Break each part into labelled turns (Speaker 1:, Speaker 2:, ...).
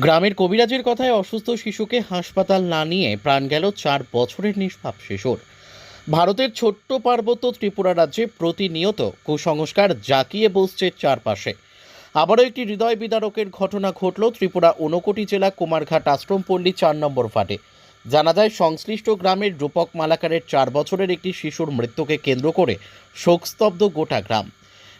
Speaker 1: গ্রামের কবিরাজের কথায় অসুস্থ শিশুকে হাসপাতাল না নিয়ে প্রাণ গেল চার বছরের নিষ্পাপ শিশুর। ভারতের ছোট্ট পার্বত্য ত্রিপুরা রাজ্যে প্রতিনিয়ত কুসংস্কার জাঁকিয়ে বসছে চারপাশে। আবারও একটি হৃদয় বিদারকের ঘটনা ঘটল ত্রিপুরা ঊনকোটি জেলা কুমারঘাট আশ্রমপল্লী চার নম্বর ফাটে। জানা যায়, সংশ্লিষ্ট গ্রামের রূপক মালাকারের চার বছরের একটি শিশুর মৃত্যুকে কেন্দ্র করে শোকস্তব্ধ গোটা গ্রাম।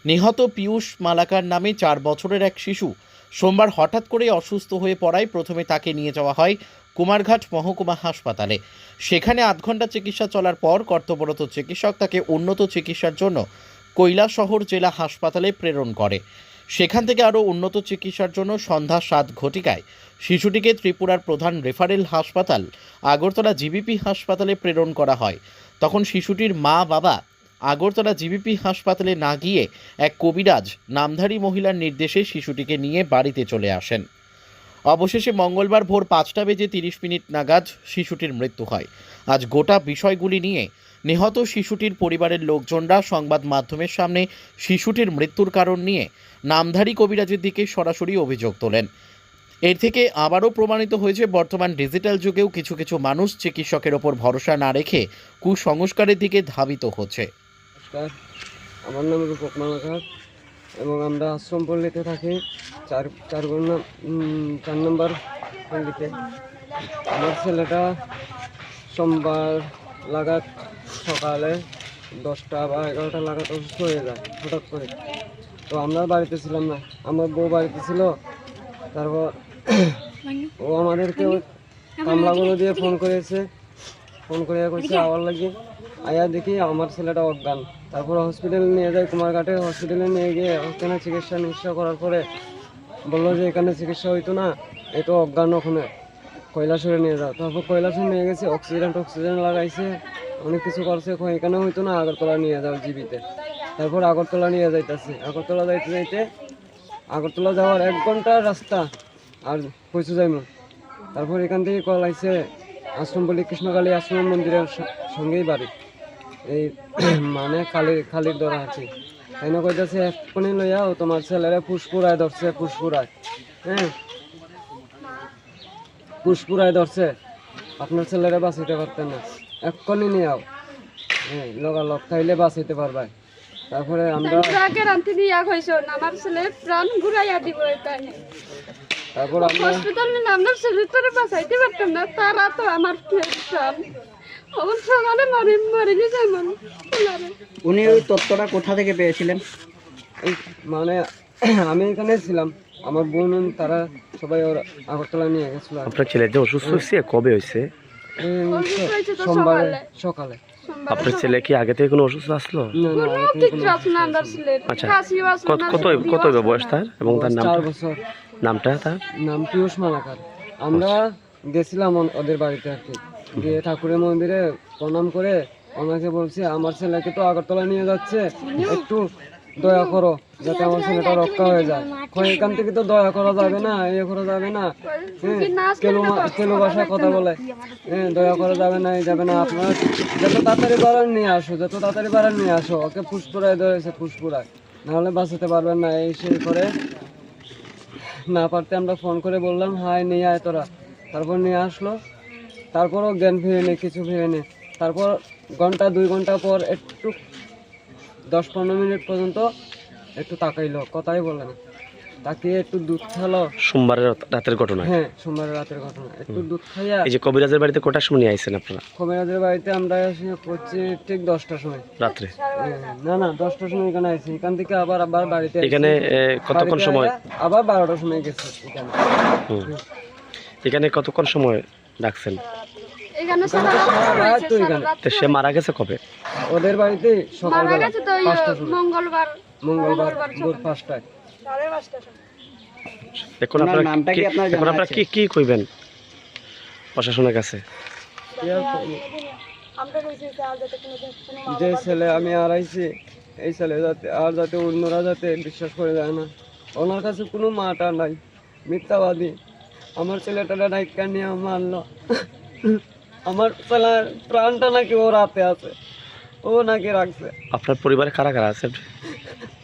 Speaker 1: নিহত পীয়ূষ মালাকার নামে চার বছরের এক শিশু সোমবার হঠাৎ করে অসুস্থ হয়ে পড়ায় প্রথমে তাকে নিয়ে যাওয়া হয় কুমারঘাট মহকুমা হাসপাতালে। সেখানে আধ ঘণ্টা চিকিৎসা চলার পর কর্তব্যরত চিকিৎসক তাকে উন্নত চিকিৎসার জন্য কৈলাসহর জেলা হাসপাতালে প্রেরণ করে। সেখান থেকে আরও উন্নত চিকিৎসার জন্য সন্ধ্যা সাত ঘটিকায় শিশুটিকে ত্রিপুরার প্রধান রেফারেল হাসপাতাল আগরতলা জিবিপি হাসপাতালে প্রেরণ করা হয়। তখন শিশুটির মা বাবা আগরতলা জিবিপি হাসপাতালে না গিয়ে এক কবিরাজ নামধারী মহিলার নির্দেশে শিশুটিকে নিয়ে বাড়িতে চলে আসেন। অবশেষে মঙ্গলবার ভোর পাঁচটা বেজে তিরিশ মিনিট নাগাদ শিশুটির মৃত্যু হয়। আজ গোটা বিষয়গুলি নিয়ে নিহত শিশুটির পরিবারের লোকজনরা সংবাদ মাধ্যমের সামনে শিশুটির মৃত্যুর কারণ নিয়ে নামধারী কবিরাজের দিকে সরাসরি অভিযোগ তোলেন। এর থেকে আবারও প্রমাণিত হয়েছে, বর্তমান ডিজিটাল যুগেও কিছু কিছু মানুষ চিকিৎসকের ওপর ভরসা না রেখে কুসংস্কারের দিকে ধাবিত হচ্ছে।
Speaker 2: নমস্কার। আমার নাম রূপক মালাকার এবং আমরা আশ্রম পল্লীতে থাকি। চার চার উম, চার নম্বর পল্লীতে। আমার ছেলেটা সোমবার লাগাত সকালে দশটা বা এগারোটা লাগাত অসুস্থ হয়ে যায় হঠাৎ করে। তো আমরা বাড়িতে ছিলাম না আমার বউ বাড়িতে ছিল। তারপর ও আমাদেরকে কামলাগুলো দিয়ে ফোন করেছে। ফোন করে কইছে আবার লাগে। আয়া দেখি আমার ছেলেটা অজ্ঞান। তারপর হসপিটালে নিয়ে যায় কুমারঘাটে। হসপিটালে নিয়ে গিয়ে ওখানে চিকিৎসা নিশ্চয় করার পরে বলল যে এখানে চিকিৎসা হইতো না, এ তো অজ্ঞান ওখানে। কৈলাসরে নিয়ে যাও। তারপর কৈলাসরে নিয়ে গেছে অক্সিজেন টক্সিজেন লাগাইছে। অনেক কিছু করছে এখানে হইতো না, আগরতলা নিয়ে যাও জিবিতে। তারপর আগরতলা নিয়ে যাইতেছে। আগরতলা যাইতে যাইতে আগরতলা যাওয়ার এক ঘণ্টার রাস্তা আর পৌঁছে যাইমু। তারপর এখান থেকে কল আইছে আশ্রমপল্লী কৃষ্ণকালী আশ্রম মন্দিরের সঙ্গেই বাড়ি। এই মানে খালি কালীর দরা আছে। তাই না কইতাছে এক্ষুনি লইয়াও তোমার ছেলেরা পুষ্পুরায় ধরছে পুষ্পুরায় হ্যাঁ? পুষ্পুরায় ধরছে। আপনার ছেলেরা বাঁচাইতে পারতেন না। এক্ষুনি নিয়ে আও। হ্যাঁ লগালগ খাইলে বাঁচাইতে পারবে। তারপরে আমরা
Speaker 3: তাকে রান্তি দিয়া হয়েছ আমার ছেলে প্রাণ ঘুরাইয়া দিব এটাই
Speaker 2: তারপর আমরা
Speaker 3: হসপিটাল বাঁচাইতে পারতাম না তারা তো আমার প্রাণ। মানুষ
Speaker 4: উনি ওই তথ্যটা কোথা থেকে পেয়েছিলেন?
Speaker 2: মানে আমি এখানে ছিলাম। আমার বোন তারা সবাই ওর আগরতলা নিয়ে গেছিল
Speaker 5: আপনার ছেলে যে অসুস্থ হয়েছে কবে হয়েছে?
Speaker 2: সোমবারে
Speaker 3: সকালে।
Speaker 2: সকালে
Speaker 5: আপনার ছেলে কি আগে থেকে কোনো অসুস্থ আসলো? আচ্ছা। কত কত কত বয়স তার এবং তার
Speaker 2: চার
Speaker 5: নামটা
Speaker 2: বছর।
Speaker 5: নামটা তার?
Speaker 2: নাম পিয়ুষ মালাকার। আমরা গেছিলাম ওদের বাড়িতে আর কি। গিয়ে ঠাকুরের মন্দিরে প্রণাম করে ওনাকে বলছি, আমার ছেলেকে তো আগরতলা নিয়ে যাচ্ছে, একটু দয়া করো যাতে আমার ছেলেটা রক্ষা হয়ে যায়। এখান থেকে তো দয়া করা যাবে না ইয়ে করা যাবে না। হ্যাঁ কেলু ভাষায় কথা বলে। হ্যাঁ দয়া করা যাবে না যাবে না আপনার। যত তাড়াতাড়ি পারেন নিয়ে আসো, যত তাড়াতাড়ি পারেন নিয়ে আসো। ওকে ফুসপুরায় ধরেছে ফুসপুরায় নাহলে বাঁচাতে পারবেন না, এই সেই করে না পারতে আমরা ফোন করে বললাম হাই নিয়ে আয় তোরা। তারপর নিয়ে আসলো। তারপরও জ্ঞান ফিরে নে কিছু ফিরে নে। তারপর ঘণ্টা দুই ঘণ্টা পর একটু দশ পনেরো মিনিট পর্যন্ত একটু তাকাইলো কথাই বলে না। তাকিয়ে একটু দুধ খেলো।
Speaker 5: সোমবারের রাতের ঘটনা?
Speaker 2: হ্যাঁ সোমবার রাতের ঘটনা। একটু দুধ খাইয়া
Speaker 5: এই যে কবিরাজের বাড়িতে কটার সময় নিয়ে আইছেন আপনারা?
Speaker 2: খমেরাদের বাড়িতে আমরা এসে পড়ছি ঠিক দশটার সময়।
Speaker 5: রাত্রে?
Speaker 2: না না দশটার সময় এখানে আইছি। এখান থেকে আবার আবার বাড়িতে
Speaker 5: এখানে কতক্ষণ সময়?
Speaker 2: আবার বারোটার সময় গেছে এখানে।
Speaker 5: এখানে কতক্ষণ সময়? ডাকছেন।
Speaker 2: তো
Speaker 5: সে মারা গেছে কবে?
Speaker 2: ওদের বাড়িতে সকালবেলা
Speaker 3: মঙ্গলবার
Speaker 2: মঙ্গলবার ভোর পাঁচটায়।
Speaker 5: এখন আপনারা এখন আপনারা কি কি কইবেন প্রশাসনের কাছে?
Speaker 2: যে ছেলে আমি আর আইছি এই ছেলে যাতে আর যাতে অন্যরা যাতে বিশ্বাস করে যায় না। ওনার কাছে কোনো মাটা নাই মিথ্যাবাদী। আমার ছেলেটা ডাইকা নিয়ে মারলো। আমার ছেলের প্রাণটা নাকি ওর হাতে আছে। ও নাকি রাখছে।
Speaker 5: আপনার পরিবারে কারা কারা আছে?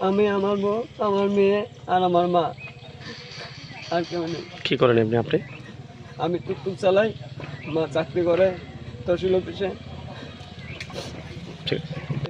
Speaker 2: আমি আমার বউ আমার মেয়ে আর আমার মা। আর কেউ নেই।
Speaker 5: কি করেন এমনি আপনি?
Speaker 2: আমি টুকটুক চালাই মা চাকরি করে তহসিল অফিসে।
Speaker 5: ঠিক।